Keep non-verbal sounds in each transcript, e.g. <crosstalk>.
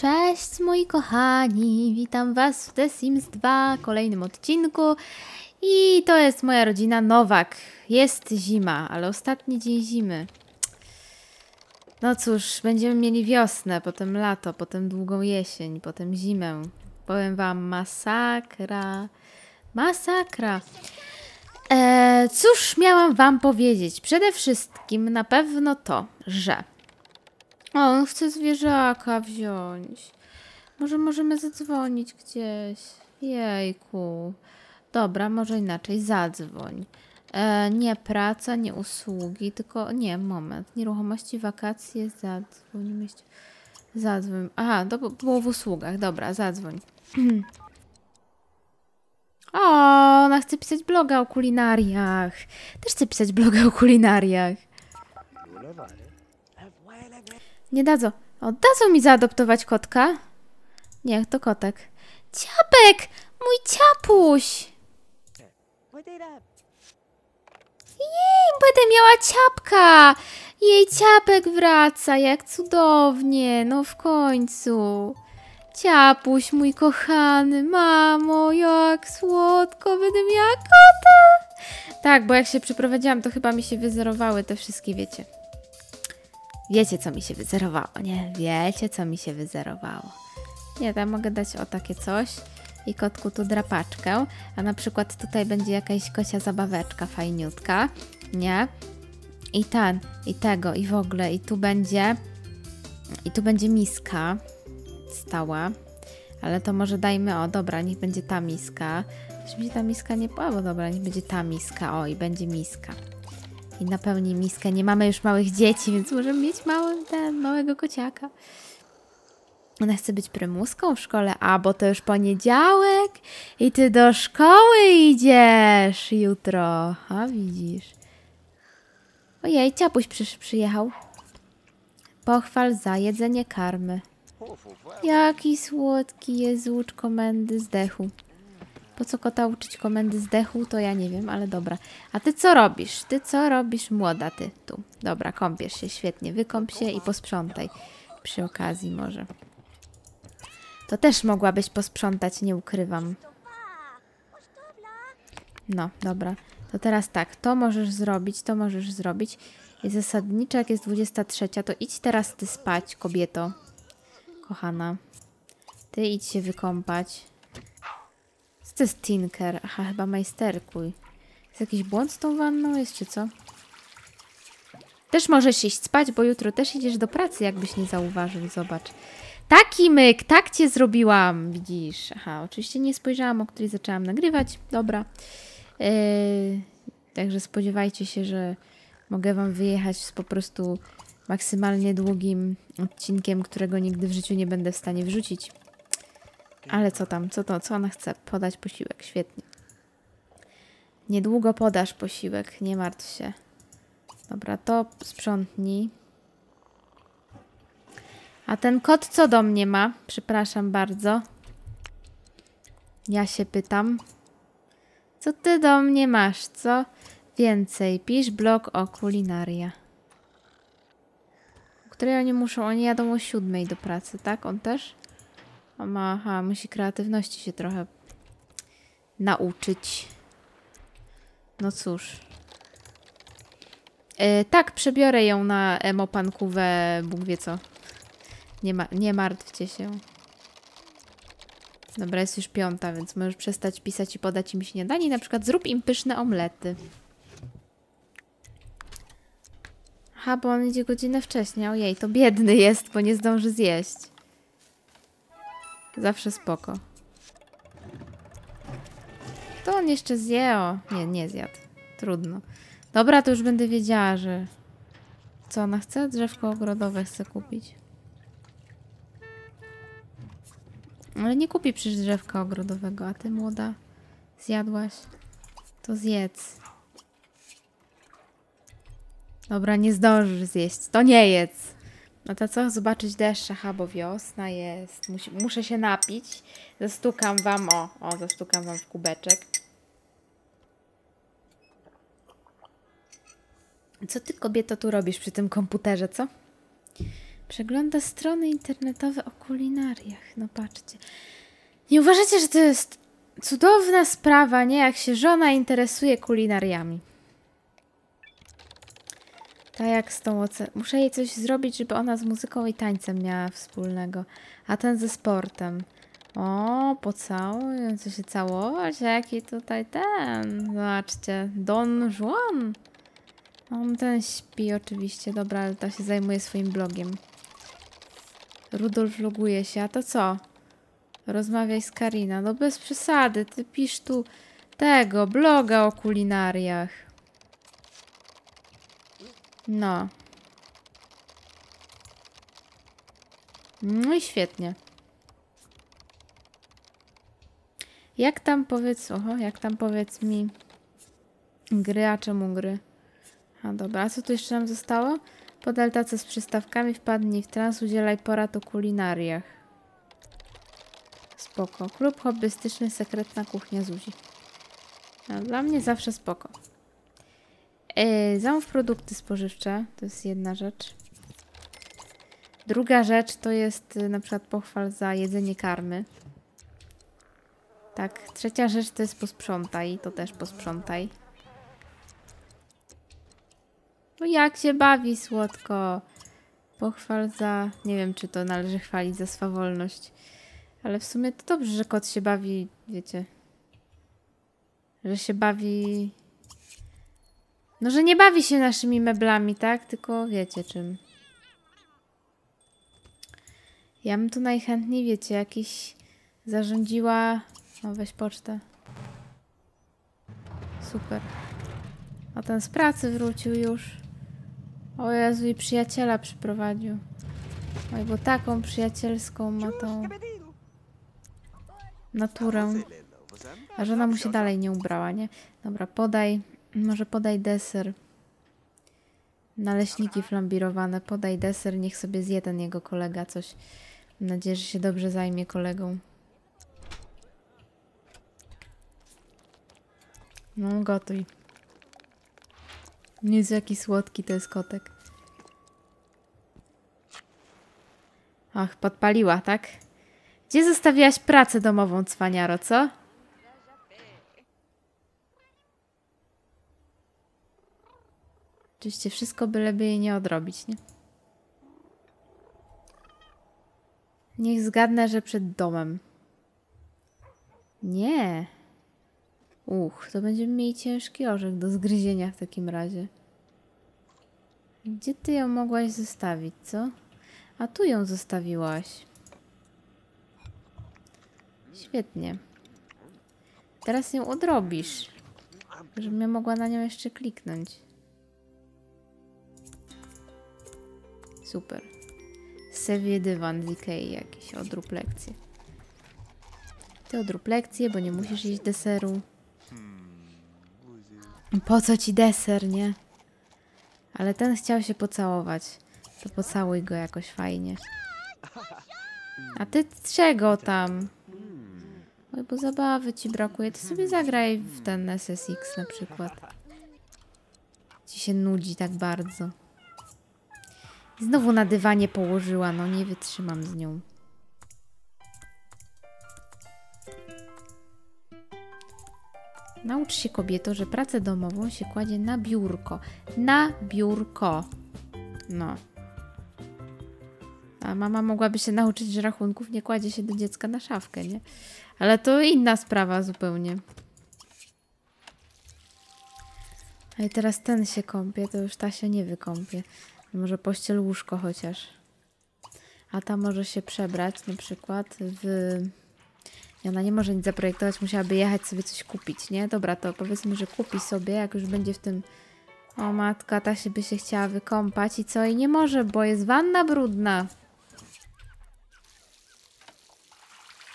Cześć moi kochani, witam was w The Sims 2, kolejnym odcinku. I to jest moja rodzina Nowak. Jest zima, ale ostatni dzień zimy. No cóż, będziemy mieli wiosnę, potem lato, potem długą jesień, potem zimę. Powiem wam, masakra. Masakra. E, cóż miałam wam powiedzieć? Przede wszystkim na pewno to, że... O, on chce zwierzaka wziąć. Może możemy zadzwonić gdzieś. Jejku. Dobra, może inaczej. Zadzwoń. E, nie praca, nie usługi, tylko nie, moment. Nieruchomości, wakacje, zadzwoń. Zadzwoń. Aha, to było w usługach. Dobra, zadzwoń. <clears throat> O, ona chce pisać bloga o kulinariach. Też chcę pisać bloga o kulinariach. Nie dadzą. O, dadzą mi zaadoptować kotka? Nie, to kotek. Ciapek! Mój ciapuś! Jej, będę miała ciapka! Jej ciapek wraca, jak cudownie, no w końcu. Ciapuś, mój kochany, mamo, jak słodko, będę miała kota! Tak, bo jak się przeprowadziłam, to chyba mi się wyzerowały te wszystkie, wiecie. Wiecie, co mi się wyzerowało, nie? Wiecie, co mi się wyzerowało. Nie, tam mogę dać o takie coś i kotku tu drapaczkę, a na przykład tutaj będzie jakaś kocia zabaweczka fajniutka, nie? I ten, i tego, i w ogóle, i tu będzie, i tu będzie miska stała, ale to może dajmy, o dobra, niech będzie ta miska, żeby mi ta miska nie, o, bo dobra, niech będzie ta miska, o i będzie miska i napełni miskę. Nie mamy już małych dzieci, więc możemy mieć mały, ten, małego kociaka. Ona chce być prymuską w szkole, a bo to już poniedziałek i ty do szkoły idziesz jutro. A widzisz. Ojej, ciapuś przysz, przyjechał. Pochwal za jedzenie karmy. Jaki słodki jest łódź komendy zdechu. Po co kota uczyć komendy zdechu, to ja nie wiem, ale dobra. A ty co robisz? Ty co robisz, młoda ty tu? Dobra, kąpiesz się, świetnie. Wykąp się i posprzątaj. Przy okazji może. To też mogłabyś posprzątać, nie ukrywam. No, dobra. To teraz tak, to możesz zrobić, to możesz zrobić. I zasadniczo, jak jest 23, to idź teraz ty spać, kobieto. Kochana. Ty idź się wykąpać. To jest Tinker? Aha, chyba majsterkuj. Jest jakiś błąd z tą wanną jest, czy co? Też możesz iść spać, bo jutro też idziesz do pracy, jakbyś nie zauważył. Zobacz. Taki myk, tak cię zrobiłam, widzisz. Aha, oczywiście nie spojrzałam, o której zaczęłam nagrywać. Dobra. Yy, także spodziewajcie się, że mogę wam wyjechać z po prostu maksymalnie długim odcinkiem, którego nigdy w życiu nie będę w stanie wrzucić. Ale co tam, co to, co ona chce? Podać posiłek, świetnie. Niedługo podasz posiłek, nie martw się. Dobra, to sprzątnij. A ten kot co do mnie ma? Przepraszam bardzo. Ja się pytam. Co ty do mnie masz, co? Więcej, pisz blog o kulinaria. Której oni muszą, oni jadą o siódmej do pracy, tak? On też? Ma, aha, musi kreatywności się trochę nauczyć. No cóż. E, tak, przebiorę ją na emopankówę, Bóg wie co. Nie, ma, nie martwcie się. Dobra, jest już piąta, więc możesz przestać pisać i podać im śniadanie. Na przykład zrób im pyszne omlety. Aha, bo on idzie godzinę wcześniej. Ojej, to biedny jest, bo nie zdąży zjeść. Zawsze spoko. To on jeszcze zje, o. Nie, nie zjadł. Trudno. Dobra, to już będę wiedziała, że... Co ona chce? Drzewko ogrodowe chce kupić. Ale nie kupi przecież drzewka ogrodowego, a ty młoda zjadłaś. To zjedz. Dobra, nie zdążysz zjeść. To nie jedz. No to co? Zobaczyć deszcz, aha, bo wiosna jest. Muszę się napić. Zastukam wam, o, o, zastukam wam w kubeczek. Co ty, kobieto, tu robisz przy tym komputerze, co? Przegląda strony internetowe o kulinariach. No patrzcie. Nie uważacie, że to jest cudowna sprawa, nie? Jak się żona interesuje kulinariami. Tak jak z tą oceną. Muszę jej coś zrobić, żeby ona z muzyką i tańcem miała wspólnego. A ten ze sportem. O, pocałujący się całować. Jaki tutaj ten. Zobaczcie. Don Juan. On ten śpi oczywiście. Dobra, ale ta się zajmuje swoim blogiem. Rudolf loguje się. A to co? Rozmawiaj z Karina. No bez przesady. Ty pisz tu tego, bloga o kulinariach. No. No i świetnie. Jak tam powiedz, oho, jak tam powiedz mi gry, a czemu gry? A dobra, a co tu jeszcze nam zostało? Podal tacę z przystawkami, wpadnij w trans, udzielaj porad o kulinariach. Spoko. Klub hobbystyczny, sekretna kuchnia Zuzi. No, dla mnie zawsze spoko. Yy, zamów produkty spożywcze, to jest jedna rzecz. Druga rzecz to jest y, na przykład pochwal za jedzenie karmy. Tak, trzecia rzecz to jest posprzątaj, to też posprzątaj. No jak się bawi słodko. Pochwal za... Nie wiem, czy to należy chwalić za swawolność. Ale w sumie to dobrze, że kot się bawi, wiecie. Że się bawi... No, że nie bawi się naszymi meblami, tak? Tylko wiecie czym. Ja bym tu najchętniej, wiecie, jakiś zarządziła... No, weź pocztę. Super. A ten z pracy wrócił już. O Jezu, i przyjaciela przyprowadził. Oj, bo taką przyjacielską ma tą naturę. A żona mu się dalej nie ubrała, nie? Dobra, podaj. Może podaj deser. Naleśniki flambirowane. Podaj deser, niech sobie zje ten jego kolega coś. Mam nadzieję, że się dobrze zajmie kolegą. No, gotuj. Jezu, jaki słodki to jest kotek. Ach, podpaliła, tak? Gdzie zostawiłaś pracę domową, cwaniaro, co? Oczywiście wszystko byleby jej nie odrobić, nie? Niech zgadnę, że przed domem. Nie. Uch, to będziemy mieli ciężki orzech do zgryzienia w takim razie. Gdzie ty ją mogłaś zostawić, co? A tu ją zostawiłaś. Świetnie. Teraz ją odrobisz. Żebym ja mogła na nią jeszcze kliknąć. Super. Sewie dywan z Ikei jakiś. Odrób lekcję. Ty odrób lekcję, bo nie musisz jeść deseru. Po co ci deser, nie? Ale ten chciał się pocałować. To pocałuj go jakoś fajnie. A ty czego tam? Oj, bo zabawy ci brakuje. Ty sobie zagraj w ten SSX na przykład. Ci się nudzi tak bardzo. Znowu na dywanie położyła. No nie wytrzymam z nią. Naucz się kobieto, że pracę domową się kładzie na biurko. Na biurko. No. A mama mogłaby się nauczyć, że rachunków nie kładzie się do dziecka na szafkę, nie? Ale to inna sprawa zupełnie. A i teraz ten się kąpie, to już ta się nie wykąpie. Może pościel łóżko chociaż. A ta może się przebrać na przykład w... I ona nie może nic zaprojektować, musiałaby jechać sobie coś kupić, nie? Dobra, to powiedzmy, że kupi sobie, jak już będzie w tym... O matka, ta się by się chciała wykąpać i co? I nie może, bo jest wanna brudna.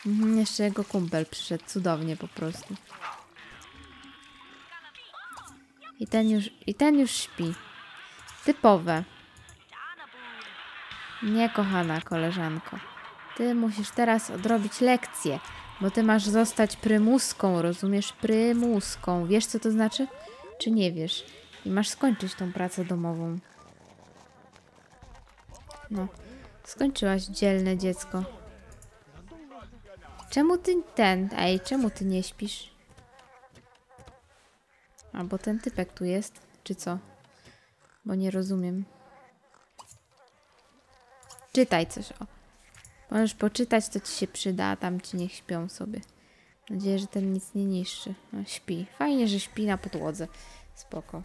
Mhm, jeszcze jego kumpel przyszedł, cudownie po prostu. I ten już, i ten już śpi. Typowe. Nie, kochana koleżanko. Ty musisz teraz odrobić lekcję, bo ty masz zostać prymuską, rozumiesz? Prymuską. Wiesz, co to znaczy? Czy nie wiesz? I masz skończyć tą pracę domową. No. Skończyłaś dzielne dziecko. Czemu ty ten? Ej, czemu ty nie śpisz? Albo ten typek tu jest, czy co? Bo nie rozumiem. Czytaj coś, o. Możesz poczytać, to ci się przyda, a tam ci niech śpią sobie. Mam nadzieję, że ten nic nie niszczy. No, śpi. Fajnie, że śpi na podłodze. Spoko.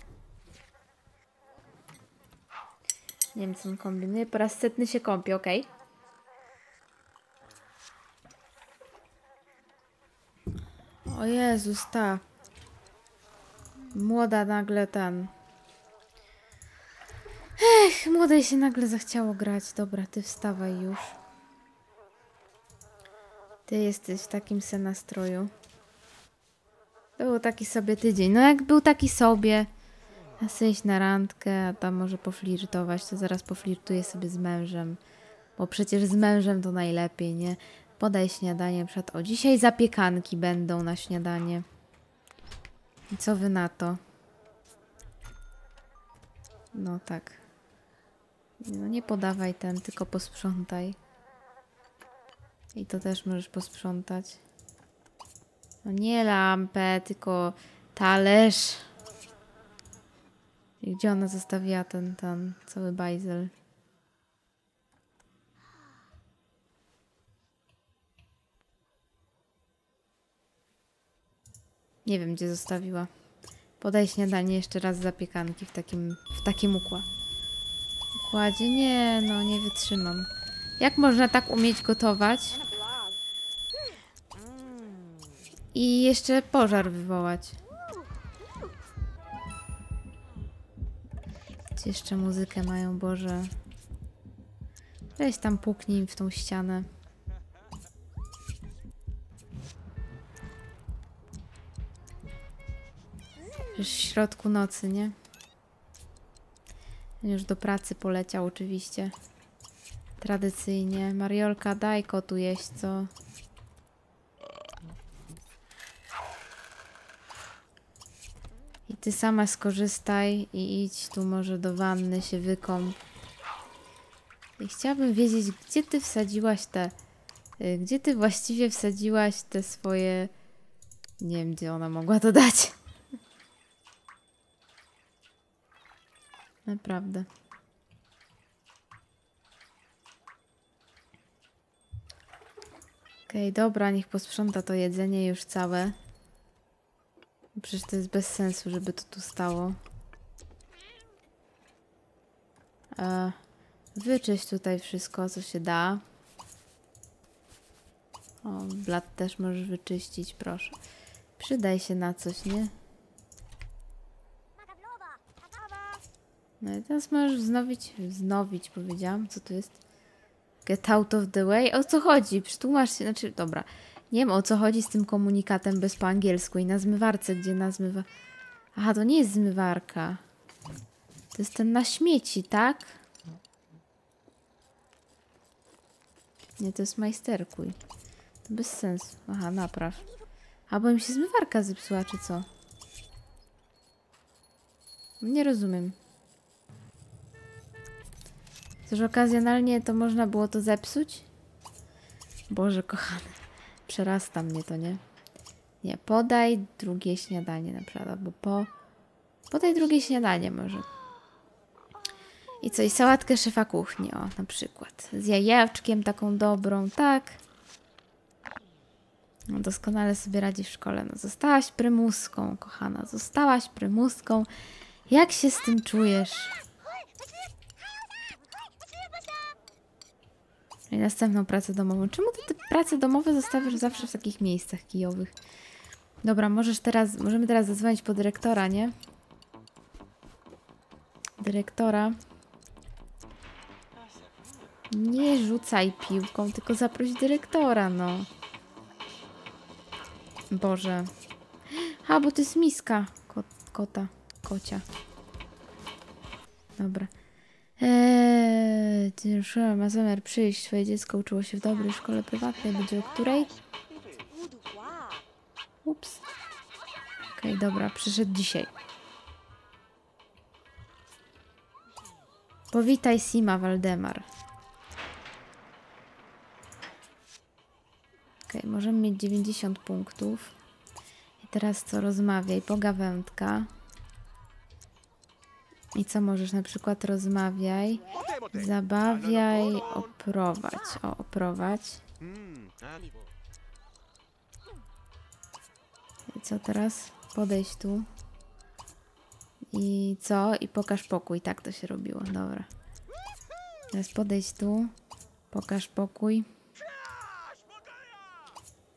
Nie wiem, co on kombinuje. Po raz setny się kąpie, okej? O Jezus, ta. Młoda nagle ten. Ech, młodej się nagle zachciało grać. Dobra, ty wstawaj już. Ty jesteś w takim se nastroju. Był taki sobie tydzień. No jak był taki sobie. A chcę na randkę, a tam może poflirtować, to zaraz poflirtuję sobie z mężem. Bo przecież z mężem to najlepiej, nie? Podaj śniadanie, przed o dzisiaj zapiekanki będą na śniadanie. I co wy na to? No tak. No nie podawaj ten, tylko posprzątaj. I to też możesz posprzątać. No nie lampę, tylko talerz. I gdzie ona zostawiła ten, ten cały bajzel? Nie wiem, gdzie zostawiła. Podaj śniadanie jeszcze raz zapiekanki w takim, w takim ukła. Układzie. Nie, no nie wytrzymam. Jak można tak umieć gotować? I jeszcze pożar wywołać. Gdzie jeszcze muzykę mają, Boże. Weź tam puknij w tą ścianę. Już w środku nocy, nie? Już do pracy poleciał oczywiście. Tradycyjnie. Mariolka, daj kotu jeść, co? I ty sama skorzystaj i idź tu może do wanny się wykąp. I chciałabym wiedzieć, gdzie ty wsadziłaś te... y, Gdzie ty właściwie wsadziłaś te swoje... Nie wiem, gdzie ona mogła to dać. Naprawdę. Okej, dobra, niech posprząta to jedzenie już całe. Przecież to jest bez sensu, żeby to tu stało. E, wyczyść tutaj wszystko, co się da. O, blat też możesz wyczyścić, proszę. Przydaj się na coś, nie? No i teraz możesz wznowić, wznowić powiedziałam, co to jest? Get out of the way? O co chodzi? Przetłumacz się, znaczy, dobra. Nie wiem o co chodzi z tym komunikatem bez po angielsku i na zmywarce, gdzie na zmywa... Aha, to nie jest zmywarka. To jest ten na śmieci, tak? Nie, to jest majsterkuj. To bez sensu. Aha, napraw. A, bo im się zmywarka zepsuła, czy co? Nie rozumiem. Też okazjonalnie to można było to zepsuć? Boże kochany. Przerasta mnie to, nie? Nie, podaj drugie śniadanie na przykład, albo po... Podaj drugie śniadanie może. I co, i sałatkę szefa kuchni, o, na przykład. Z jajeczkiem taką dobrą, tak? No, doskonale sobie radzi w szkole. No, zostałaś prymuską, kochana, zostałaś prymuską. Jak się z tym czujesz? I następną pracę domową. Czemu ty te prace domowe zostawiasz zawsze w takich miejscach kijowych? Dobra, możesz teraz, możemy teraz zadzwonić po dyrektora, nie? Dyrektora. Nie rzucaj piłką, tylko zaproś dyrektora, no. Boże. A, bo to jest miska Ko kota, kocia. Dobra. Eee, Szkoła e, ma zamiar przyjść. Twoje dziecko uczyło się w dobrej szkole prywatnej. Będzie o której? Ups. Okej, okay, dobra, przyszedł dzisiaj. Powitaj Sima, Waldemar. Okej, okay, możemy mieć 90 punktów. I teraz co? Rozmawiaj. Pogawędka. I co możesz? Na przykład rozmawiaj, zabawiaj, oprowadź. O, oprowadź. I co teraz? Podejść tu. I co? I pokaż pokój. Tak to się robiło. Dobra. Teraz podejść tu. Pokaż pokój.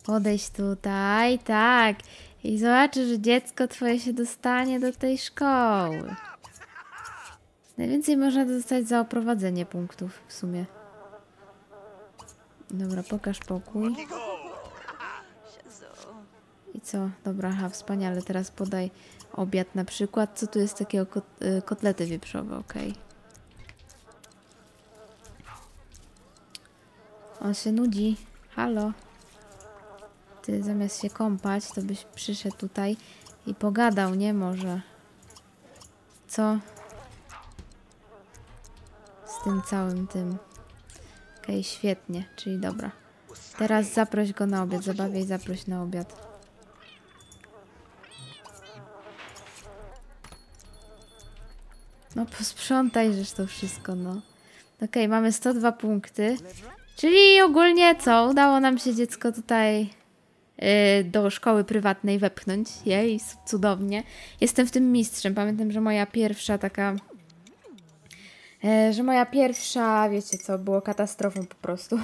Podejść tutaj, tak. I zobaczysz, że dziecko twoje się dostanie do tej szkoły. Najwięcej można dostać za oprowadzenie punktów w sumie. Dobra, pokaż pokój. I co? Dobra, aha, wspaniale. Teraz podaj obiad na przykład. Co tu jest takiego? Kot y, kotlety wieprzowe, okej. On się nudzi. Halo. Ty zamiast się kąpać, to byś przyszedł tutaj i pogadał, nie? Może. Co? Tym całym tym. Okej, świetnie, czyli dobra. Teraz zaproś go na obiad, zabawiaj, zaproś na obiad. No posprzątaj żeż to wszystko, no. Okej, mamy 102 punkty. Czyli ogólnie co? Udało nam się dziecko tutaj yy, do szkoły prywatnej wepchnąć. Jej, cudownie. Jestem w tym mistrzem. Pamiętam, że moja pierwsza taka... e, że moja pierwsza, wiecie co, było katastrofą po prostu.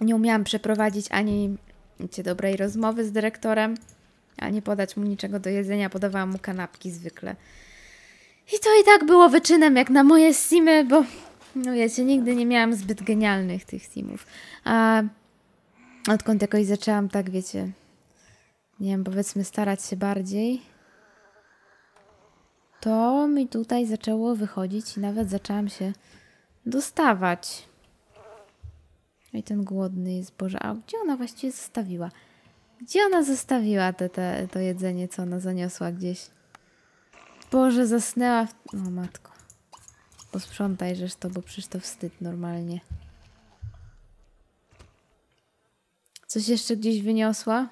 Nie umiałam przeprowadzić ani wiecie, dobrej rozmowy z dyrektorem, ani podać mu niczego do jedzenia. Podawałam mu kanapki zwykle. I to i tak było wyczynem jak na moje simy, bo no wiecie, nigdy nie miałam zbyt genialnych tych simów. A odkąd jakoś zaczęłam tak, wiecie, nie wiem, powiedzmy starać się bardziej, to mi tutaj zaczęło wychodzić i nawet zaczęłam się dostawać. No I ten głodny jest, Boże, a gdzie ona właściwie zostawiła? Gdzie ona zostawiła te, te, to jedzenie, co ona zaniosła gdzieś? Boże, zasnęła w... O matko. Posprzątaj żeż to, bo przecież to wstyd normalnie. Coś jeszcze gdzieś wyniosła?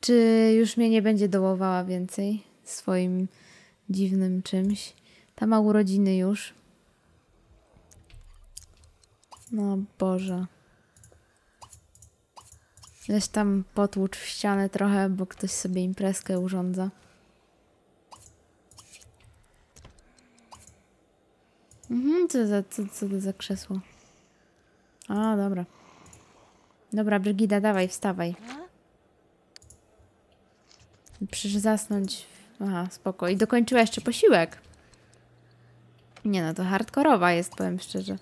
Czy już mnie nie będzie dołowała więcej swoim dziwnym czymś? Ta ma urodziny już. No Boże. Weź tam potłucz w ścianę trochę, bo ktoś sobie imprezkę urządza. Mhm, co za, co, co to za krzesło? A, dobra. Dobra, Brygida, dawaj, wstawaj. Przecież zasnąć... Aha, spoko. I dokończyła jeszcze posiłek. Nie no, to hardkorowa jest, powiem szczerze.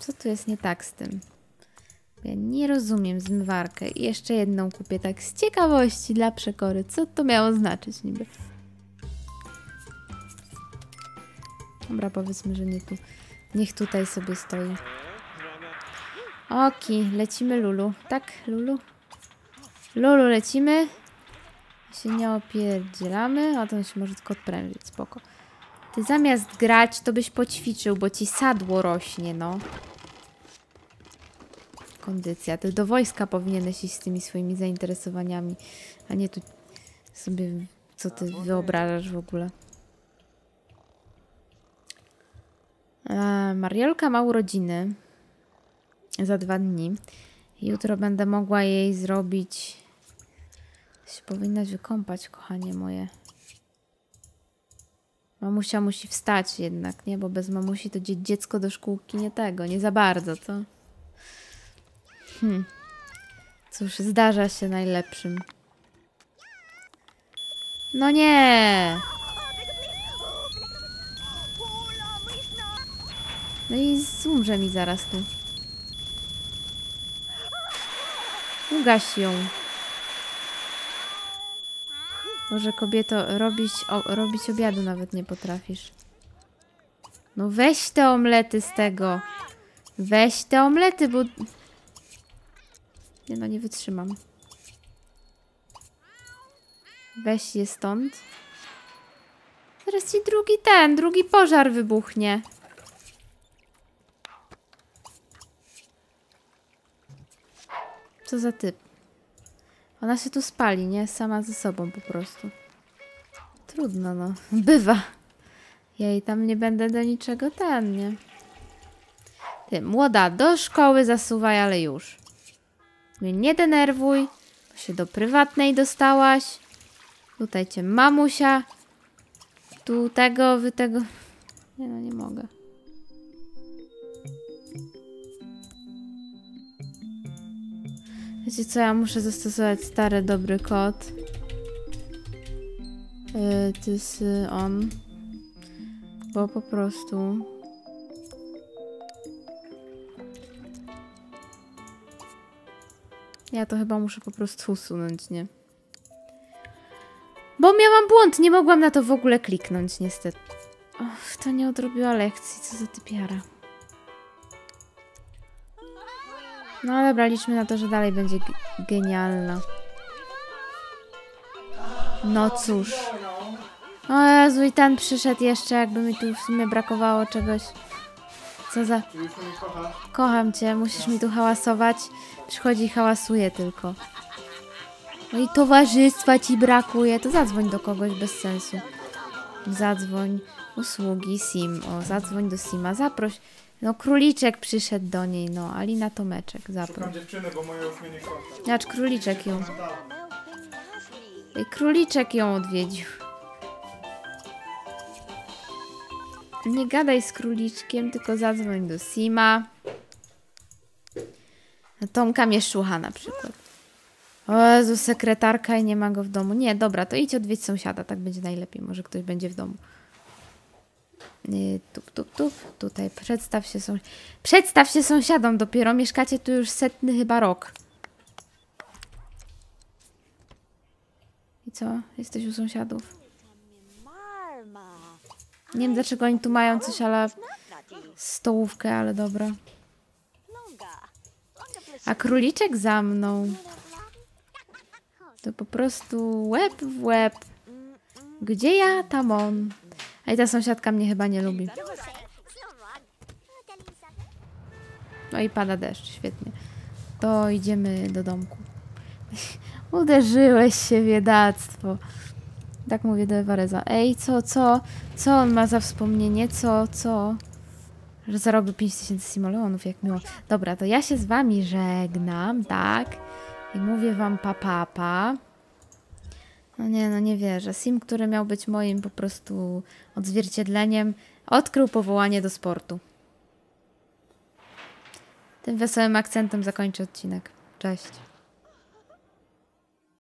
Co tu jest nie tak z tym? Ja nie rozumiem zmywarkę. I jeszcze jedną kupię tak z ciekawości dla przekory. Co to miało znaczyć niby? Dobra, powiedzmy, że nie tu. Niech tutaj sobie stoi. Oki, lecimy Lulu. Tak, Lulu? Lulu, lecimy. Się nie opierdzielamy, a to się może tylko odprężyć, spoko. Ty zamiast grać, to byś poćwiczył, bo ci sadło rośnie, no. Kondycja. Ty do wojska powinieneś iść z tymi swoimi zainteresowaniami, a nie tu sobie, co ty wyobrażasz w ogóle. E, Mariolka ma urodziny za dwa dni. Jutro będę mogła jej zrobić. Się powinnaś wykąpać, kochanie moje. Mamusia musi wstać jednak, nie? Bo bez mamusi to dzie- dziecko do szkółki nie tego, nie za bardzo, co? Hmm. Cóż, zdarza się najlepszym. No nie! No i umrze mi zaraz tu. Ugaś ją. Boże, kobieto, robić, o, robić obiadu nawet nie potrafisz. No weź te omlety z tego. Weź te omlety, bo... Nie no, nie wytrzymam. Weź je stąd. Teraz ci drugi ten, drugi pożar wybuchnie. Co za typ? Ona się tu spali, nie? Sama ze sobą po prostu. Trudno, no. <laughs> Bywa. Ja jej tam nie będę do niczego ten, nie? Ty, młoda, do szkoły zasuwaj, ale już. Mnie nie denerwuj. Bo się do prywatnej dostałaś. Tutaj cię mamusia. Tu tego, wy tego. Nie no, nie mogę. Wiecie co, ja muszę zastosować stary, dobry kod. Yy, to jest y, on. Bo po prostu... Ja to chyba muszę po prostu usunąć, nie? Bo miałam błąd, nie mogłam na to w ogóle kliknąć, niestety. Och, to nie odrobiła lekcji, co za typiara. No dobra, liczmy na to, że dalej będzie ge- genialna. No cóż. O Jezu, i ten przyszedł jeszcze, jakby mi tu w sumie brakowało czegoś. Co za... Kocham cię, musisz mi tu hałasować. Przychodzi i hałasuje tylko. No i towarzystwa ci brakuje, to zadzwoń do kogoś bez sensu. Zadzwoń, usługi, sim, o, zadzwoń do sima, zaproś. No króliczek przyszedł do niej, no, Alina Tomeczek, zaproś. Szukam dziewczyny, bo moja już mnie nie kocha. Zobacz, króliczek ją, króliczek ją odwiedził. Nie gadaj z króliczkiem, tylko zadzwoń do Sima. No, Tomka Mieszucha na przykład. O Jezu, sekretarka i nie ma go w domu. Nie, dobra, to idź odwiedź sąsiada, tak będzie najlepiej. Może ktoś będzie w domu. Tup, tup, tup. Tutaj przedstaw się sąsiadom. Przedstaw się sąsiadom dopiero. Mieszkacie tu już setny chyba rok. I co? Jesteś u sąsiadów? Nie wiem dlaczego oni tu mają coś, ale stołówkę, ale dobra. A króliczek za mną. To po prostu łeb w łeb. Gdzie ja, tam on. I ta sąsiadka mnie chyba nie lubi. No i pada deszcz, świetnie. To idziemy do domku. <laughs> Uderzyłeś się biedactwo. Tak mówię do Ewareza. Ej, co, co? Co on ma za wspomnienie? Co, co? Że zarobił 5000 simoleonów, jak miło. Dobra, to ja się z wami żegnam, tak? I mówię wam pa, pa, pa. No nie, no nie wierzę. Sim, który miał być moim po prostu odzwierciedleniem, odkrył powołanie do sportu. Tym wesołym akcentem zakończę odcinek. Cześć.